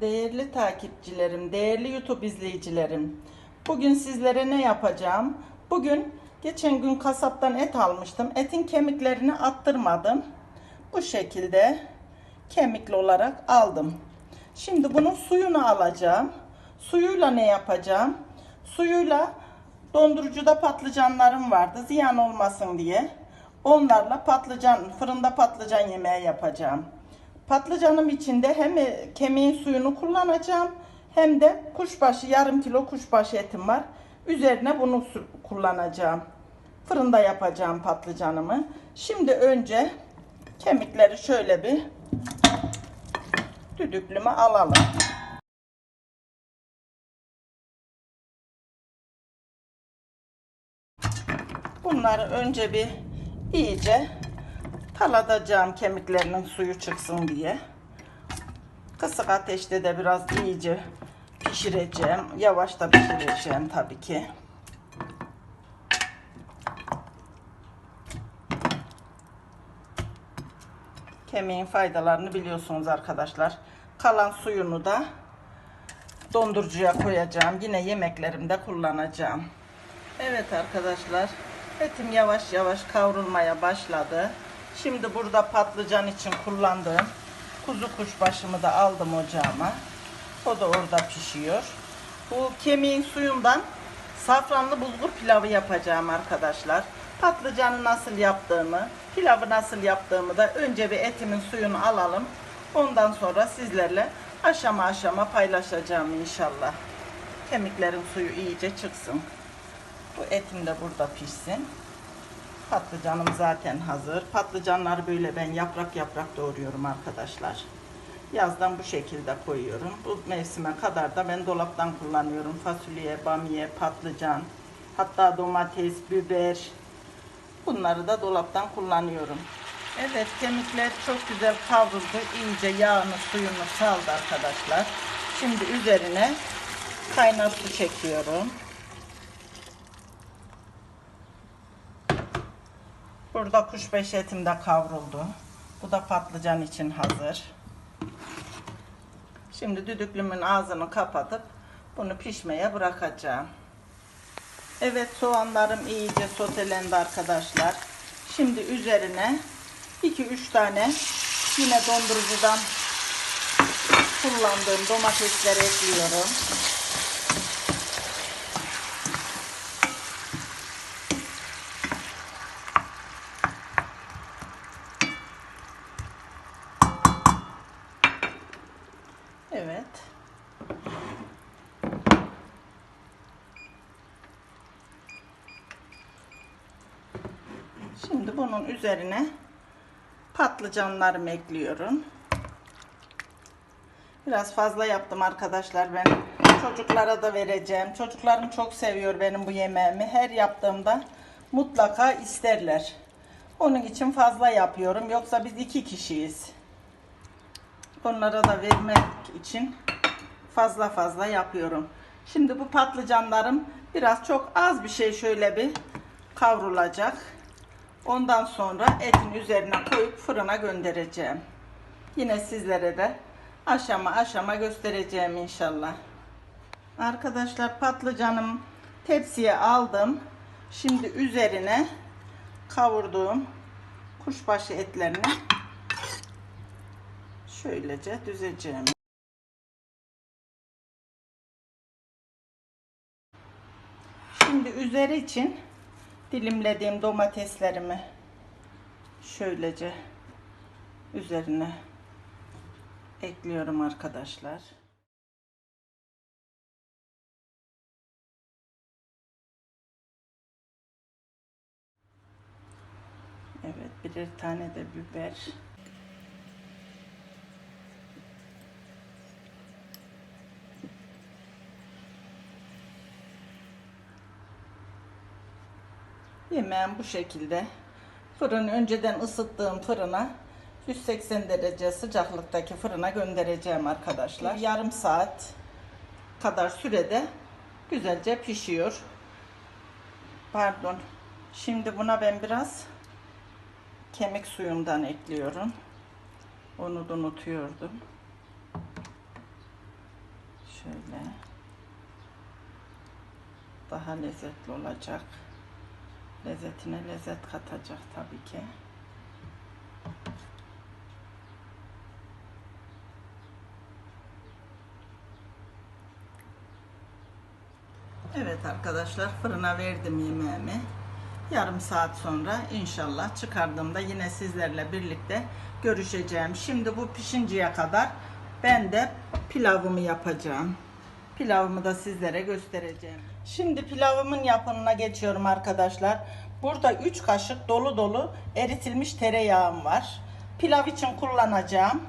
Değerli takipçilerim, değerli YouTube izleyicilerim. Bugün sizlere ne yapacağım? Bugün geçen gün kasaptan et almıştım. Etin kemiklerini attırmadım. Bu şekilde kemikli olarak aldım. Şimdi bunun suyunu alacağım. Suyuyla ne yapacağım? Suyuyla dondurucuda patlıcanlarım vardı ziyan olmasın diye. Onlarla patlıcan, fırında patlıcan yemeği yapacağım. Patlıcanım içinde hem e, kemiğin suyunu kullanacağım hem de kuşbaşı yarım kilo kuşbaşı etim var. Üzerine bunu kullanacağım. Fırında yapacağım patlıcanımı. Şimdi önce kemikleri şöyle bir düdüklüme alalım. Bunları önce bir iyice taladacağım kemiklerinin suyu çıksın diye. Kısık ateşte de biraz iyice pişireceğim. Yavaş da pişireceğim tabii ki. Kemiğin faydalarını biliyorsunuz arkadaşlar. Kalan suyunu da dondurucuya koyacağım. Yine yemeklerimde kullanacağım. Evet arkadaşlar. Etim yavaş yavaş kavrulmaya başladı. Şimdi burada patlıcan için kullandığım kuzu kuşbaşımı da aldım ocağıma. O da orada pişiyor. Bu kemiğin suyundan safranlı bulgur pilavı yapacağım arkadaşlar. Patlıcanı nasıl yaptığımı, pilavı nasıl yaptığımı da önce bir etimin suyunu alalım. Ondan sonra sizlerle aşama aşama paylaşacağım inşallah. Kemiklerin suyu iyice çıksın. Bu etim de burada pişsin. Patlıcanım zaten hazır. Patlıcanları böyle ben yaprak yaprak doğruyorum arkadaşlar. Yazdan bu şekilde koyuyorum. Bu mevsime kadar da ben dolaptan kullanıyorum. Fasulye, bamya, patlıcan, hatta domates, biber. Bunları da dolaptan kullanıyorum. Evet kemikler çok güzel kavruldu. İyice yağını suyunu saldı arkadaşlar. Şimdi üzerine kaynar su çekiyorum. Burada kuşbaşı etim de kavruldu. Bu da patlıcan için hazır. Şimdi düdüklümün ağzını kapatıp bunu pişmeye bırakacağım. Evet soğanlarım iyice sotelendi arkadaşlar. Şimdi üzerine 2-3 tane yine dondurucudan kullandığım domatesleri ekliyorum. Evet. Şimdi bunun üzerine patlıcanlarımı ekliyorum. Biraz fazla yaptım arkadaşlar ben. Çocuklara da vereceğim. Çocuklarım çok seviyor benim bu yemeğimi. Her yaptığımda mutlaka isterler. Onun için fazla yapıyorum. Yoksa biz iki kişiyiz. Onlara da vermek için fazla fazla yapıyorum. Şimdi bu patlıcanlarım biraz çok az bir şey şöyle bir kavrulacak. Ondan sonra etin üzerine koyup fırına göndereceğim. Yine sizlere de aşama aşama göstereceğim inşallah. Arkadaşlar patlıcanım tepsiye aldım. Şimdi üzerine kavurduğum kuşbaşı etlerini şöylece düzeceğim. Şimdi üzeri için dilimlediğim domateslerimi şöylece üzerine ekliyorum arkadaşlar. Evet birer tane de biber. Yemeğim bu şekilde. Fırını önceden ısıttığım fırına 180 derece sıcaklıktaki fırına göndereceğim arkadaşlar. Yarım saat kadar sürede güzelce pişiyor. Pardon. Şimdi buna ben biraz kemik suyundan ekliyorum. Onu da unutuyordum. Şöyle. Daha lezzetli olacak. Lezzetine lezzet katacak tabii ki. Evet arkadaşlar fırına verdim yemeğimi. Yarım saat sonra inşallah çıkardığımda yine sizlerle birlikte görüşeceğim. Şimdi bu pişinceye kadar ben de pilavımı yapacağım. Pilavımı da sizlere göstereceğim. Şimdi pilavımın yapımına geçiyorum arkadaşlar. Burada 3 kaşık dolu dolu eritilmiş tereyağım var. Pilav için kullanacağım.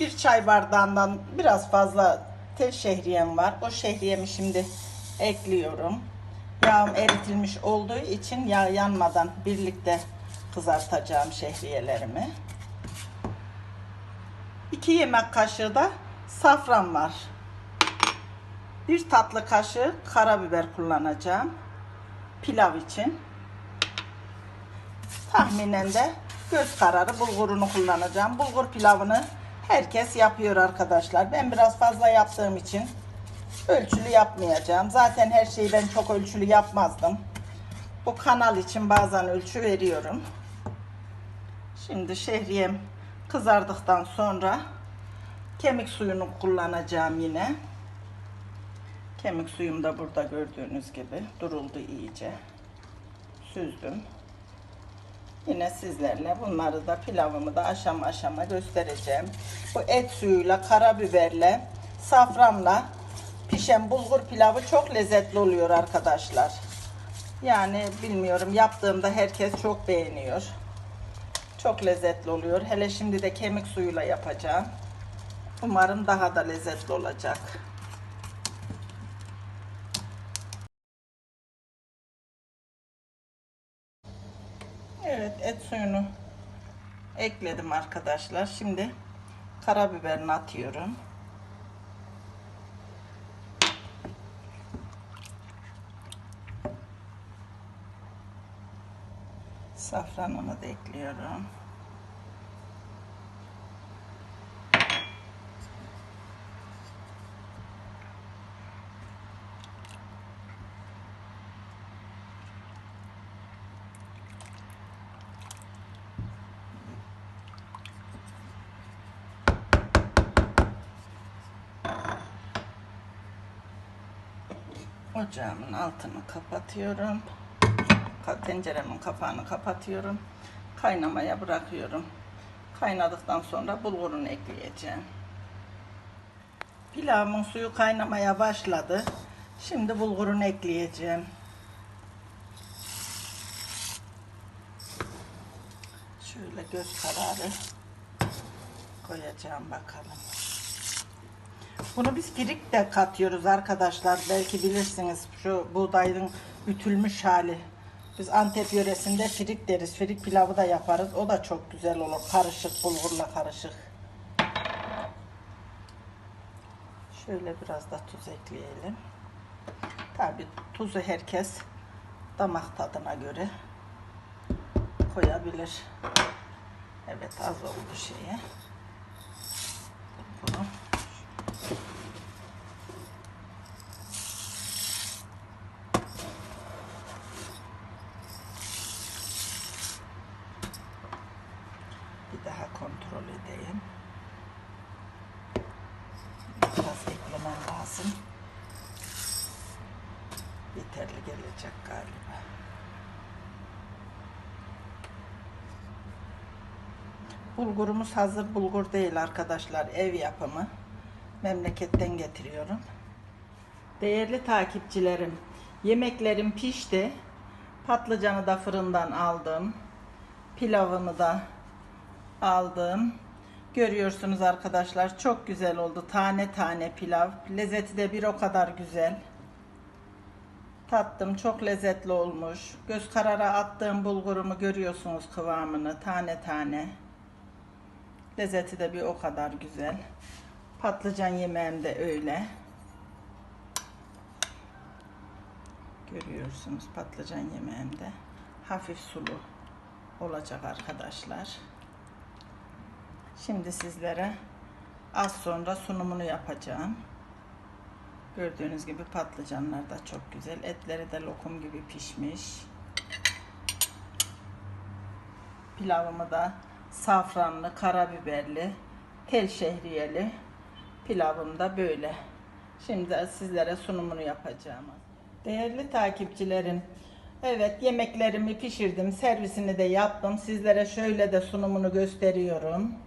Bir çay bardağından biraz fazla tel şehriyem var. O şehriyemi şimdi ekliyorum. Yağım eritilmiş olduğu için yağ yanmadan birlikte kızartacağım şehriyelerimi. 2 yemek kaşığı da safran var. Bir tatlı kaşığı karabiber kullanacağım. Pilav için. Tahminen de göz kararı bulgurunu kullanacağım. Bulgur pilavını herkes yapıyor arkadaşlar. Ben biraz fazla yaptığım için ölçülü yapmayacağım. Zaten her şeyi ben çok ölçülü yapmazdım. Bu kanal için bazen ölçü veriyorum. Şimdi şehriyem kızardıktan sonra kemik suyunu kullanacağım yine. Kemik suyum da burada gördüğünüz gibi duruldu iyice. Süzdüm. Yine sizlerle bunları da pilavımı da aşama aşama göstereceğim. Bu et suyuyla, karabiberle, safranla pişen bulgur pilavı çok lezzetli oluyor arkadaşlar. Yani bilmiyorum yaptığımda herkes çok beğeniyor. Çok lezzetli oluyor. Hele şimdi de kemik suyuyla yapacağım. Umarım daha da lezzetli olacak. Evet et suyunu ekledim arkadaşlar. Şimdi karabiberini atıyorum. Safranımı da ekliyorum. Ocağımın altını kapatıyorum. Ka- Tenceremin kapağını kapatıyorum. Kaynamaya bırakıyorum. Kaynadıktan sonra bulgurunu ekleyeceğim. Pilavımın suyu kaynamaya başladı. Şimdi bulgurunu ekleyeceğim. Şöyle göz kararı koyacağım bakalım. Bunu biz firik de katıyoruz arkadaşlar. Belki bilirsiniz şu buğdayın ütülmüş hali. Biz Antep yöresinde firik deriz. Firik pilavı da yaparız. O da çok güzel olur. Karışık bulgurla karışık. Şöyle biraz da tuz ekleyelim. Tabi tuzu herkes damak tadına göre koyabilir. Evet az oldu şeye. Bunu Bir daha edeyim. Biraz eklemem lazım. Yeterli gelecek galiba. Bulgurumuz hazır bulgur değil arkadaşlar. Ev yapımı. Memleketten getiriyorum. Değerli takipçilerim, yemeklerim pişti. Patlıcanı da fırından aldım. Pilavımı da aldım. Görüyorsunuz arkadaşlar çok güzel oldu. Tane tane pilav. Lezzeti de bir o kadar güzel. Tattım çok lezzetli olmuş. Göz karara attığım bulgurumu görüyorsunuz kıvamını tane tane. Lezzeti de bir o kadar güzel. Patlıcan yemeğim de öyle. Görüyorsunuz patlıcan yemeğimde hafif sulu olacak arkadaşlar. Şimdi sizlere az sonra sunumunu yapacağım. Gördüğünüz gibi patlıcanlar da çok güzel. Etleri de lokum gibi pişmiş. Pilavımı da safranlı, karabiberli, tel şehriyeli pilavım da böyle. Şimdi sizlere sunumunu yapacağım. Değerli takipçilerim, evet yemeklerimi pişirdim, servisini de yaptım. Sizlere şöyle de sunumunu gösteriyorum.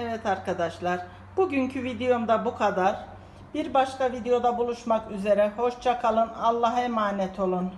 Evet arkadaşlar, bugünkü videomda bu kadar. Bir başka videoda buluşmak üzere. Hoşça kalın. Allah'a emanet olun.